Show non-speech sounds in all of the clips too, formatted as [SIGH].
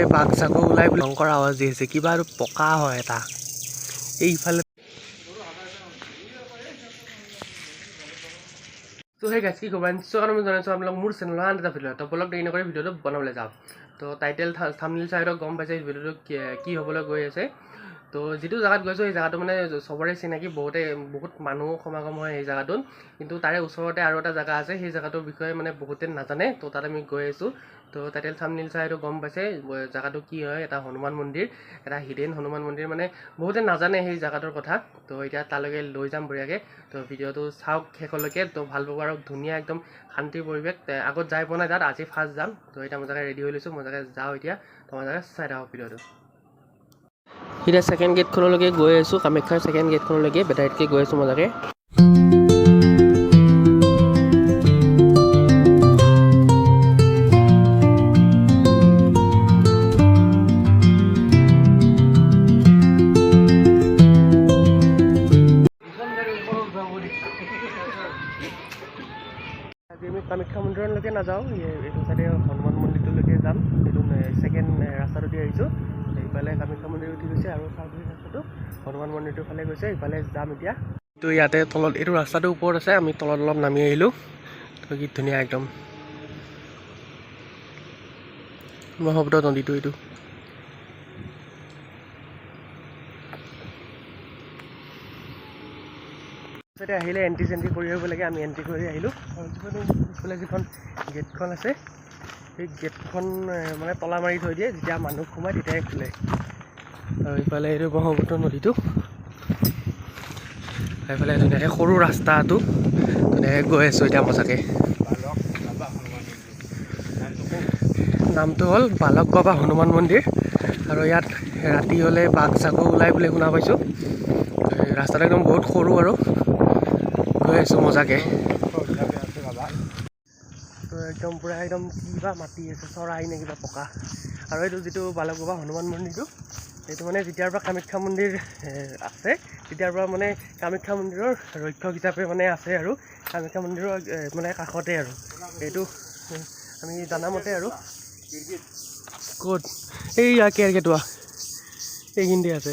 এই বাঘ চাঘো ওলাই বুলি ভয়ংকৰ আৱাজ দি কিবা আৰু পকা হয় এটা। এইফালে তো সেই গাছ কি খবৰ? নিশ্চয় মই জনাইছোঁ আপোনালোক মোৰ চেনেলৰ আন এটা ভিডিঅ' তো বলক দেৰি নকৰি ভিডিঅ'টো বনাবলৈ যাওঁ। তো টাইটেল থামনিল চাইডক গম পাইছে ভিডিঅ'টো কি হ'বলৈ গৈ আছে। তো যিটো জেগাত গৈছোঁ, সেই জেগাটো মানে চবৰে চিনাকি, বহুতে বহুত মানুহ সমাগম হয় সেই জেগাটোত। কিন্তু তাৰে ওচৰতে আৰু এটা জেগা আছে। সেই জেগাটোৰ বিষয়ে মানে বহুতে নাজানে। তো তাত আমি গৈ আছোঁ। তো টাইটেল থামনিল চাইটো গম পাইছে জেগাটো কি হয় এটা হনুমান মন্দিৰ এটা হিডেন হনুমান মন্দিৰ মানে বহুতে নাজানে সেই জেগাটোৰ কথা। তো এতিয়া তালৈকে লৈ যাম বঢ়িয়াকৈ। তো ভিডিঅ'টো চাওক শেষলৈকে তো ভাল পাব আৰু ধুনীয়া একদম শান্তিৰ পৰিৱেশ। আগত যাই পোৱা নাই তাত আজি ফাৰ্ষ্ট যাম। তো এতিয়া মজাকৈ ৰেডি হৈ লৈছোঁ মজাকৈ যাওঁ এতিয়া। তো মজাকৈ চাই থাকক ভিডিঅ'টো। এতিয়া ছেকেণ্ড গেটখনলৈকে গৈ আছোঁ কামাখ্যাৰ ছেকেণ্ড গেটখনলৈকে বেটাৰীতকৈ গৈ আছোঁ মজাকৈ আজি নাযাওঁ এই- এইটো চাইডে হনুমান মন্দিৰটোলৈকে যাম। এইটো ছেকেণ্ড ৰাস্তাটো দি আহিছোঁ। ইফালে কামাখ্যা মন্দিৰ উঠি গৈছে আৰু চাউথ ৰাস্তাটো। হনুমান মন্দিৰটোৰ ফালে গৈছে ইফালে যাম এতিয়া। তো ইয়াতে তলত এইটো ৰাস্তাটোৰ ওপৰত আছে আমি তলত অলপ নামি আহিলোঁ। কি ধুনীয়া একদম। ব্ৰহ্মপুত্ৰ নদীটো এইটো। তাতে আহিলে এণ্ট্ৰি চেণ্ট্ৰি কৰি আহিব লাগে আমি এণ্ট্ৰি কৰি আহিলোঁ। আৰু যিখন গেটখন আছে সেই গেটখন মানে তলা মাৰি থৈ দিয়ে যেতিয়া মানুহ সোমায় তেতিয়াই খোলে। আৰু ইফালে এইটো ব্ৰহ্মপুত্ৰ নদীটো। এইফালে ধুনীয়াকৈ সৰু ৰাস্তাটো ধুনীয়াকৈ গৈ আছোঁ এতিয়া মজাকৈ নামটো হ'ল বালক বাবা হনুমান মন্দিৰ। আৰু ইয়াত ৰাতি হ'লে বাঘ চাঘো ওলাই বুলি শুনা পাইছোঁ। ৰাস্তাটো একদম বহুত সৰু আৰু। গৈ আছোঁ তো একদম পূৰা একদম কিবা মাতি আছে চৰাই নে কিবা পকা। আৰু এইটো যিটো বালক বাবা হনুমান মন্দিৰটো এইটো মানে যেতিয়াৰ পৰা কামাখ্যা মন্দিৰ আছে তেতিয়াৰ পৰা মানে কামাখ্যা মন্দিৰৰ ৰক্ষক হিচাপে মানে আছে আৰু। কামাখ্যা মন্দিৰৰ মানে কাষতে আৰু। এইটো আমি জানামতে আৰু। ক'ত? এই কেৰকেটুৱা এইখিনিতে আছে।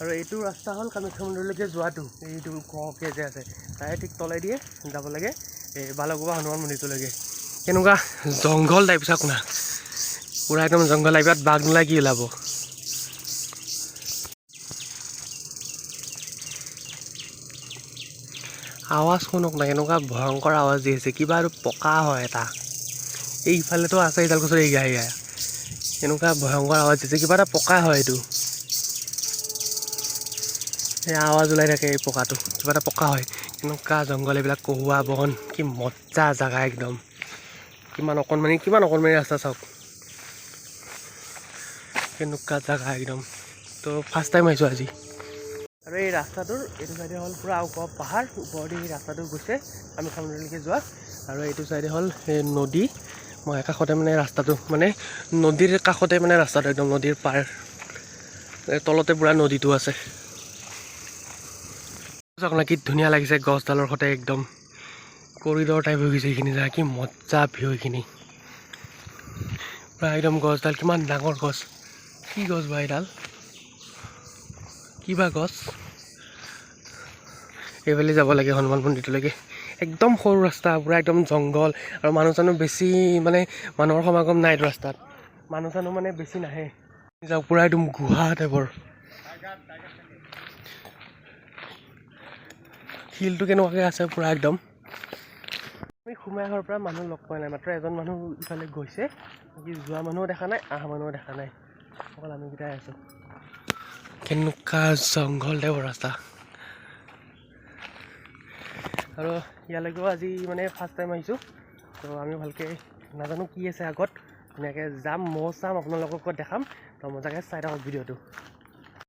আৰু এইটো ৰাস্তা হ'ল কামাখ্যা মন্দিৰলৈকে যোৱাটো। এইটো কওঁকে যে আছে, তাৰে ঠিক তলেদিয়ে যাব লাগে, এই বালকবা হনুমান মন্দিৰটোলৈকে। কেনেকুৱা জংঘল টাইপ চাওক না। পূৰা একদম জংঘল টাইপ ইয়াত বাঘ নোলাই কি ওলাব? আৱাজ শুনক না, কেনেকুৱা ভয়ংকৰ আৱাজ দি আছে, কিবা আৰু পকা হয় এটা। এইফালেতো আছে এইডাল গছৰ এইগা এইগা এনেকুৱা ভয়ংকৰ আৱাজ দিছে কিবা এটা পকা হয় এইটো। এই আৱাজ ওলাই থাকে এই পকাটো। কিবা এটা পকা হয়। এনেকুৱা জংঘল এইবিলাক কহুৱা বন কি মজা জেগা একদম। কিমান অকণমানি কিমান অকণমানি ৰাস্তা চাওক। কেনেকুৱা জেগা একদম। তো ফাৰ্ষ্ট টাইম আহিছোঁ আজি। আৰু এই ৰাস্তাটোৰ এইটো চাইডে হ'ল পূৰা ওখ পাহাৰ। ওপৰেদি এই ৰাস্তাটো গৈছে। আমি সামৰিলৈকে যোৱা। আৰু এইটো চাইডে হ'ল এই নদী। মই কাষতে মানে ৰাস্তাটো মানে নদীৰ কাষতে মানে ৰাস্তাটো একদম নদীৰ পাৰ। তলতে পূৰা নদীটো আছে। চাওক কি ধুনীয়া লাগিছে গছডালৰ সৈতে একদম। কৰিডৰ টাইপ হৈ গৈছে এইখিনি জেগা কি মজা ভিউ এইখিনি। পূৰা একদম গছডাল, কিমান ডাঙৰ গছ। কি গছ বা এইডাল? কিবা গছ? এইফালে যাব লাগে হনুমান মন্দিৰটোলৈকে। একদম সৰু ৰাস্তা, পূৰা একদম জংঘল আৰু মানুহ চানুহ বেছি মানে মানুহৰ সমাগম নাই এইটো ৰাস্তাত। মানুহ চানুহ মানে বেছি নাহে। যাওক, পূৰা একদম গুহা টাইপৰ শিলটো কেনেকুৱাকৈ আছে পূৰা একদম। আমি সোমাই অহাৰ পৰা মানুহ লগ পোৱা নাই মাত্ৰ এজন মানুহ ইফালে গৈছে বাকী যোৱা মানুহো দেখা নাই অহা মানুহো দেখা নাই। অকল আমিকেইটাই আছোঁ। কেনেকুৱা জংঘল টাইপৰ ৰাস্তা। আৰু ইয়ালৈকেও আজি মানে ফাৰ্ষ্ট টাইম আহিছোঁ তো আমি ভালকৈ নাজানো কি আছে আগত ধুনীয়াকৈ যাম ময়ো চাম আপোনালোকক দেখাম তো মজাকৈ চাই থাকক ভিডিঅ'টো।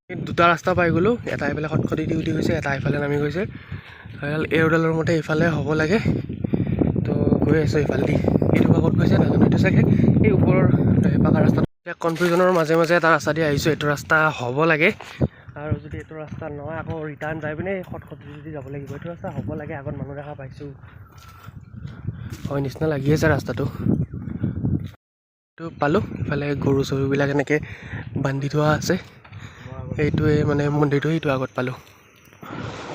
দুটা ৰাস্তা পাই গ'লোঁ এটা এইফালে খটখটি দি উঠি গৈছে এটা এইফালে নামি গৈছে। এডাল এওডালৰ মতে এইফালে হ'ব লাগে। তো গৈ আছোঁ এইফালেদি। এইটো আগত গৈছে নাজানো এইটো চাগে। এই ওপৰৰ এই পাকা ৰাস্তাটো এতিয়া কনফিউজনৰ মাজে মাজে এটা ৰাস্তা দি আহিছোঁ এইটো ৰাস্তা হ'ব লাগে। আৰু যদি এইটো ৰাস্তা নহয় আকৌ ৰিটাৰ্ণ যাই পিনে খটখটি যদি যাব লাগিব। এইটো ৰাস্তা হ'ব লাগে আগত মানুহ দেখা পাইছোঁ। হয় নিচিনা লাগি আছে ৰাস্তাটো। এইটো পালোঁ ইফালে গৰু চৰুবিলাক এনেকৈ বান্ধি থোৱা আছে। এইটোৱে মানে মন্দিৰটো এইটো আগত পালোঁ।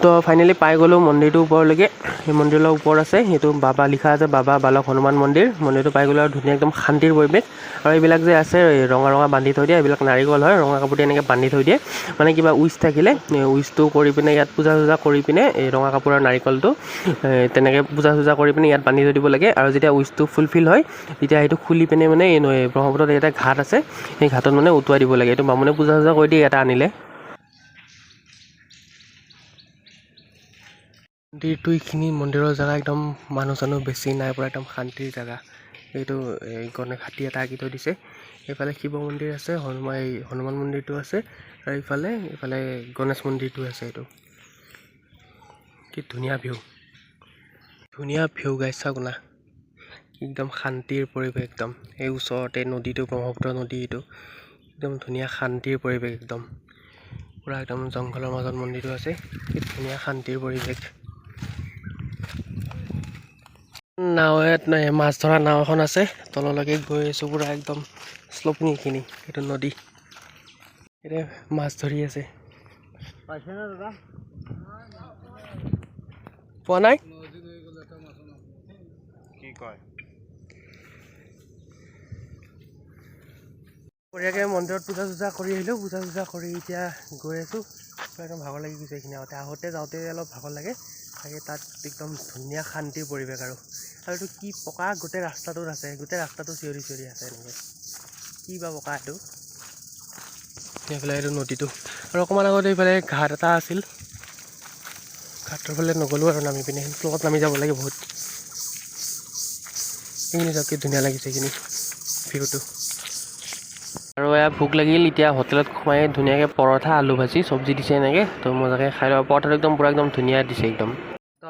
তো ফাইনেলি পাই গ'লোঁ মন্দিৰটোৰ ওপৰলৈকে। সেই মন্দিৰৰ ওপৰত আছে, সেইটো বাবা লিখা আছে, বাবা বালক হনুমান মন্দিৰ। মন্দিৰটো পাই গ'লোঁ আৰু ধুনীয়া একদম শান্তিৰ পৰিৱেশ। আৰু এইবিলাক যে আছে ৰঙা ৰঙা বান্ধি থৈ দিয়ে, এইবিলাক নাৰিকল হয়, ৰঙা কাপোৰ দি এনেকৈ বান্ধি থৈ দিয়ে। মানে কিবা উইচ থাকিলে উইচটো কৰি পিনে ইয়াত পূজা চূজা কৰি পিনে এই ৰঙা কাপোৰৰ নাৰিকলটো তেনেকৈ পূজা চূজা কৰি পিনে ইয়াত বান্ধি থৈ দিব লাগে। আৰু যেতিয়া উইচটো ফুলফিল হয়, তেতিয়া সেইটো খুলি পিনে মানে এই ব্ৰহ্মপুত্ৰত এটা ঘাট আছে, সেই ঘাটত মানে উটুৱাই দিব লাগে। এইটো বামুণে পূজা চূজা কৰি দিয়ে এটা আনিলে। মন্দিৰটো এইখিনি মন্দিৰৰ জেগা একদম মানুহ চানুহ বেছি নাই পৰা একদম শান্তিৰ জেগা। এইটো এই গণেশ হাতী এটা আঁকি থৈ দিছে। এইফালে শিৱ মন্দিৰ আছে হনুমান এই হনুমান মন্দিৰটো আছে আৰু ইফালে ইফালে গণেশ মন্দিৰটো আছে এইটো। কি ধুনীয়া ভিউ। ধুনীয়া ভিউ গাইছ না। একদম শান্তিৰ পৰিৱেশ একদম। এই ওচৰতে নদীটো ব্ৰহ্মপুত্ৰ নদী এইটো। একদম ধুনীয়া শান্তিৰ পৰিৱেশ একদম। পূৰা একদম জংঘলৰ মাজত মন্দিৰটো আছে। কি ধুনীয়া শান্তিৰ পৰিৱেশ। নাই, মাছ ধৰা নাও এখন আছে। তললৈকে গৈ আছোঁ পূৰা একদম শ্লপিং এইখিনি এইটো নদী। এতিয়া মাছ ধৰি আছে। পোৱা নাই? কি কয়? বঢ়িয়াকৈ মন্দিৰত পূজা চূজা কৰি আহিলোঁ পূজা চূজা কৰি এতিয়া গৈ আছোঁ। একদম ভাগৰ লাগি গৈছে এইখিনি আগতে। আহোঁতে যাওঁতে অলপ ভাগৰ লাগে। তাকে তাত একদম ধুনীয়া শান্তিৰ পৰিৱেশ আৰু। আৰু এইটো কি পকা গোটেই ৰাস্তাটোত আছে গোটেই ৰাস্তাটো চিঞৰি চিঞৰি আছে এনেকৈ। কি বা পকা এইটো। এইফালে এইটো নদীটো। আৰু অকণমান আগতে এইফালে ঘাট এটা আছিল। ঘাটৰ ফালে নগ'লোঁ আৰু নামি পিনে। তলত নামি যাব লাগে বহুত। এইখিনি চাওক কি ধুনীয়া লাগিছে এইখিনি ভিউটো। আৰু এয়া ভোক লাগিল এতিয়া হোটেলত সোমাই ধুনীয়াকৈ পৰঠা আলু ভাজি চব্জি দিছে এনেকৈ। তো মজাকৈ খাই ল'ব পৰঠাটো একদম পূৰা একদম ধুনীয়া দিছে একদম।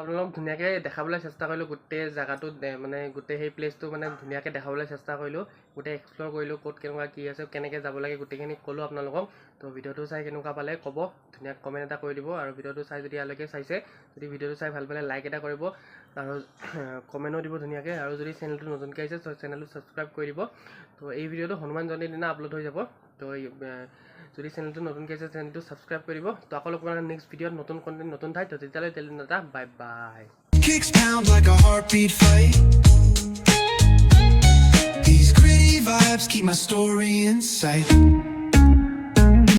আপোনালোকক ধুনীয়াকৈ দেখাবলৈ চেষ্টা কৰিলোঁ গোটেই জেগাটোত মানে গোটেই সেই প্লেচটো মানে ধুনীয়াকৈ দেখাবলৈ চেষ্টা কৰিলোঁ গোটেই এক্সপ্ল'ৰ কৰিলোঁ ক'ত কেনেকুৱা কি আছে কেনেকৈ যাব লাগে গোটেইখিনি ক'লোঁ আপোনালোকক। তো ভিডিঅ'টো চাই কেনেকুৱা পালে ক'ব ধুনীয়া কমেণ্ট এটা কৰি দিব আৰু ভিডিঅ'টো চাই যদি ইয়ালৈকে চাইছে যদি ভিডিঅ'টো চাই ভাল পালে লাইক এটা কৰিব আৰু [COUGHS] কমেণ্টো দিব ধুনীয়াকৈ আৰু যদি চেনেলটো নতুনকৈ আহিছে চেনেলটো ছাবস্ক্ৰাইব কৰি দিব। তো এই ভিডিঅ'টো হনুমান জয়ন্তীৰ দিনা আপলোড হৈ যাব। তো যদি চেনেলটো নতুনকৈ আছে চেনেলটো ছাবস্ক্ৰাইব কৰিব তো আকৌ লগ নেক্সট ভিডিঅ'ত নতুন কণ্টেণ্ট নতুন ঠাইত তেতিয়ালৈ তেল এটা bye bye Kicks pound like a heartbeat fight. These gritty vibes keep my story in sight.